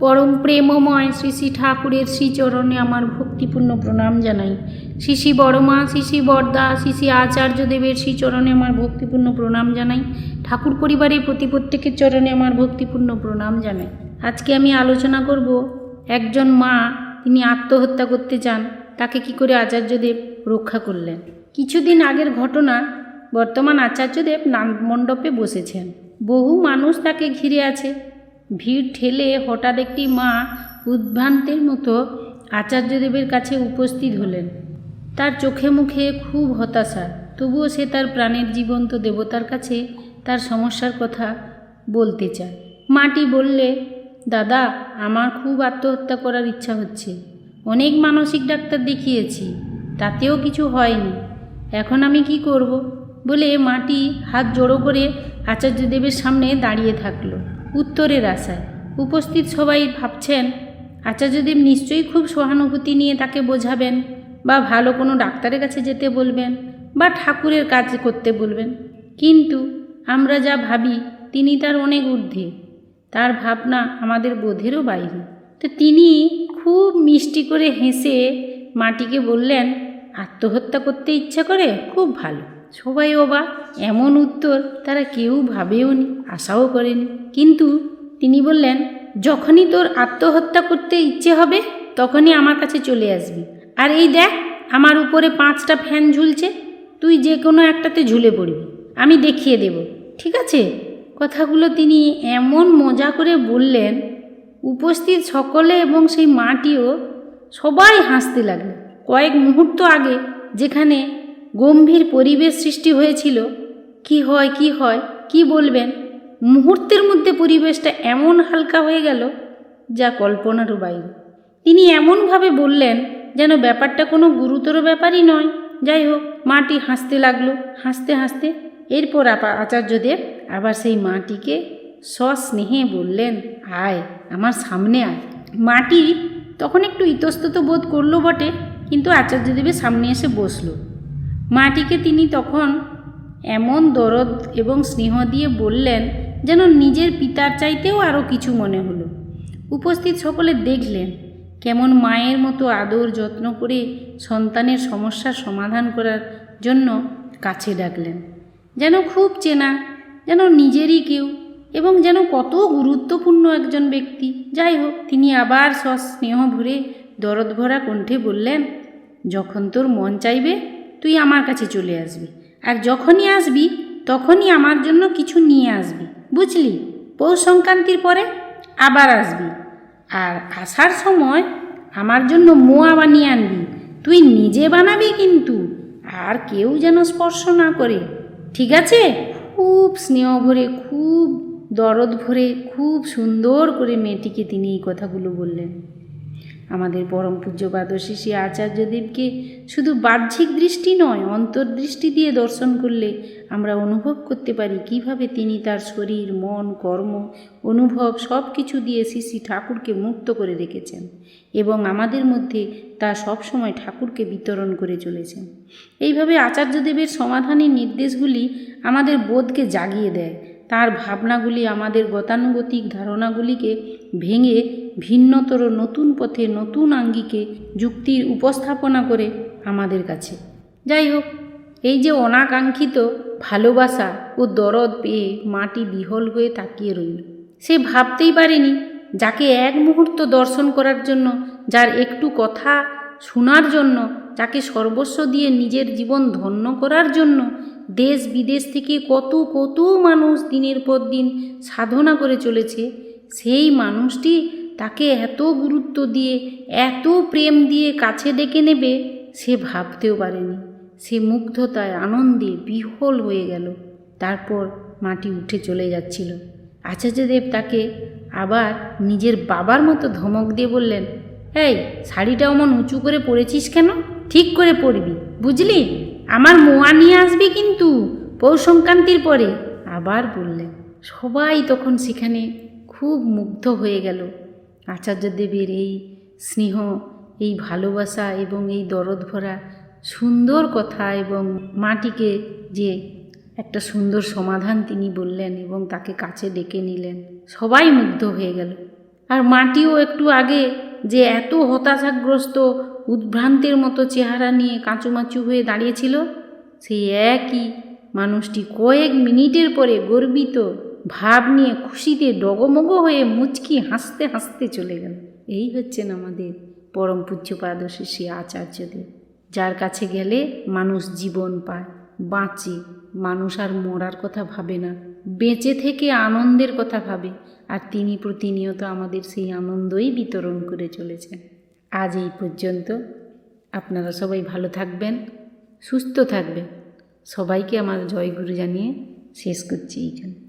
পরম প্রেমময় শ্রী শ্রী ঠাকুরের শ্রীচরণে আমার ভক্তিপূর্ণ প্রণাম জানাই। শ্রী শ্রী বড়মা, শ্রী শ্রী বরদা, শ্রী শ্রী আচার্যদেবের শ্রীচরণে আমার ভক্তিপূর্ণ প্রণাম জানাই। ঠাকুর পরিবারের প্রতি প্রত্যেকের চরণে আমার ভক্তিপূর্ণ প্রণাম জানাই। আজকে আমি আলোচনা করব, একজন মা, তিনি আত্মহত্যা করতে চান, তাকে কি করে আচার্যদেব রক্ষা করলেন? কিছুদিন আগের ঘটনা, বর্তমান আচার্যদেব নাম মণ্ডপে বসেছেন। বহু মানুষ তাকে ঘিরে আছে। ভিড় ঠেলে হঠাৎ একটি মা উদ্ভ্রান্তের মতো আচার্যদেবের কাছে উপস্থিত হলেন। তার চোখে মুখে খুব হতাশা, তবুও সে তার প্রাণের জীবন্ত দেবতার কাছে তার সমস্যার কথা বলতে চায়। মাটি বললে, দাদা, আমার খুব আত্মহত্যা করার ইচ্ছা হচ্ছে। অনেক মানসিক ডাক্তার দেখিয়েছি, তাতেও কিছু হয়নি। এখন আমি কি করব? বলে মাটি হাত জড়ো করে আচার্যদেবের সামনে দাঁড়িয়ে থাকল। উত্তরের আশায় উপস্থিত সবাই ভাবছেন, আচার্যদেব নিশ্চয়ই খুব সহানুভূতি নিয়ে তাকে বোঝাবেন বা ভালো কোনো ডাক্তারের কাছে যেতে বলবেন বা ঠাকুরের কাজ করতে বলবেন। কিন্তু আমরা যা ভাবি, তিনি তার অনেক ঊর্ধ্বে। তার ভাবনা আমাদের বোধেরও বাইরে। তো তিনি খুব মিষ্টি করে হেসে মাটিকে বললেন, আত্মহত্যা করতে ইচ্ছা করে? খুব ভালো। সবাই অবাক। এমন উত্তর তারা কেউ ভাবেও নি, আশাও করেনি। কিন্তু তিনি বললেন, যখনই তোর আত্মহত্যা করতে ইচ্ছে হবে, তখনই আমার কাছে চলে আসবি। আর এই দেখ, আমার উপরে পাঁচটা ফ্যান ঝুলছে, তুই যে কোনো একটাতে ঝুলে পড়বি। আমি দেখিয়ে দেব, ঠিক আছে? কথাগুলো তিনি এমন মজা করে বললেন, উপস্থিত সকলে এবং সেই মাটিও সবাই হাসতে লাগল। কয়েক মুহূর্ত আগে যেখানে গম্ভীর পরিবেশ সৃষ্টি হয়েছিল। কি হয় কি হয়, কি বলবেন? মুহূর্তের মধ্যে পরিবেশটা এমন হালকা হয়ে গেল যা কল্পনারও বাইরে। তিনি এমনভাবে বললেন যেন ব্যাপারটা কোনো গুরুতর ব্যাপারই নয়। যাই হোক, মাটি হাসতে লাগল, হাসতে হাসতে। এরপর আপা আচার্যদেব আবার সেই মাটিকে সস্নেহে বললেন, আয়, আমার সামনে আয়। মাটি তখন একটু ইতস্তত বোধ করল বটে, কিন্তু আচার্যদেবের সামনে এসে বসল। মাটিকে তিনি তখন এমন দরদ এবং স্নেহ দিয়ে বললেন যেন নিজের পিতার চাইতেও আরও কিছু মনে হলো। উপস্থিত সকলে দেখলেন কেমন মায়ের মতো আদর যত্ন করে সন্তানের সমস্যার সমাধান করার জন্য কাছে ডাকলেন, যেন খুব চেনা, যেন নিজেরই কেউ এবং যেন কত গুরুত্বপূর্ণ একজন ব্যক্তি। যাই হোক, তিনি আবার সস্নেহ ভরে দরদ ভরা কণ্ঠে বললেন, যখন তোর মন চাইবে তুই আমার কাছে চলে আসবি। আর যখনই আসবি, তখনই আমার জন্য কিছু নিয়ে আসবি। বুঝলি? পৌষ সংক্রান্তির পরে আবার আসবি। আর আসার সময় আমার জন্য মোয়া বানিয়ে আনবি। তুই নিজে বানাবি কিন্তু, আর কেউ যেন স্পর্শ না করে। ঠিক আছে? খুব স্নেহ ভরে, খুব দরদ ভরে, খুব সুন্দর করে মেয়েটিকে তিনি এই কথাগুলো বললেন। আমাদের পরম পূজ্যপাদ শিশি আচার্যদেবকে শুধু বাহ্যিক দৃষ্টি নয়, অন্তর্দৃষ্টি দিয়ে দর্শন করলে আমরা অনুভব করতে পারি কীভাবে তিনি তার শরীর, মন, কর্ম, অনুভব সব কিছু দিয়ে শ্রী শ্রী ঠাকুরকে মুক্ত করে রেখেছেন এবং আমাদের মধ্যে তা সবসময় ঠাকুরকে বিতরণ করে চলেছেন। এইভাবে আচার্যদেবের সমাধানের নির্দেশগুলি আমাদের বোধকে জাগিয়ে দেয়। তার ভাবনাগুলি আমাদের গতানুগতিক ধারণাগুলিকে ভেঙে ভিন্নতর নতুন পথে নতুন আঙ্গিকে যুক্তির উপস্থাপনা করে আমাদের কাছে। যাই হোক, এই যে অনাকাঙ্ক্ষিত ভালোবাসা ও দরদ পেয়ে মাটি বিহল হয়ে তাকিয়ে রইল। সে ভাবতেই পারেনি যাকে এক মুহূর্ত দর্শন করার জন্য, যার একটু কথা শোনার জন্য, যাকে সর্বস্ব দিয়ে নিজের জীবন ধন্য করার জন্য দেশ বিদেশ থেকে কত কত মানুষ দিনের পর দিন সাধনা করে চলেছে, সেই মানুষটি তাকে এত গুরুত্ব দিয়ে, এত প্রেম দিয়ে কাছে ডেকে নেবে, সে ভাবতেও পারেনি। সে মুগ্ধতায়, আনন্দে বিহল হয়ে গেল। তারপর মাটি উঠে চলে যাচ্ছিল। আচার্যদেব তাকে আবার নিজের বাবার মতো ধমক দিয়ে বললেন, এই, শাড়িটা অমন উঁচু করে পরেছিস কেন? ঠিক করে পরবি, বুঝলি? আমার মোয়া নিয়ে আসবি কিন্তু। পৌষ সংক্রান্তির পরে। আবার বললেন সবাই তখন সেখানে খুব মুগ্ধ হয়ে গেল। আচার্যদেবের এই স্নেহ, এই ভালোবাসা এবং এই দরদ ভরা সুন্দর কথা এবং মাটিকে যে একটা সুন্দর সমাধান তিনি বললেন এবং তাকে কাছে ডেকে নিলেন, সবাই মুগ্ধ হয়ে গেল। আর মাটিও একটু আগে যে এত হতাশাগ্রস্ত উদ্ভ্রান্তের মতো চেহারা নিয়ে কাঁচুমাচু হয়ে দাঁড়িয়েছিল, সেই একই মানুষটি কয়েক মিনিটের পরে গর্বিত ভাব নিয়ে খুশিতে ডগমগ হয়ে মুচকি হাসতে হাসতে চলে গেল। এই হচ্ছেন আমাদের পরম পূজ্যপাদ শ্রী আচার্যদেব, যার কাছে গেলে মানুষ জীবন পায়, বাঁচে, মানুষ আর মরার কথা ভাবে না। বেঁচে থেকে আনন্দের কথা ভাবে, আর তিনি প্রতিনিয়ত আমাদের সেই আনন্দই বিতরণ করে চলেছেন। আজ এই পর্যন্ত। আপনারা সবাই ভালো থাকবেন, সুস্থ থাকবেন। সবাইকে আমার জয়গুরু জানিয়ে শেষ করছি এইখানে।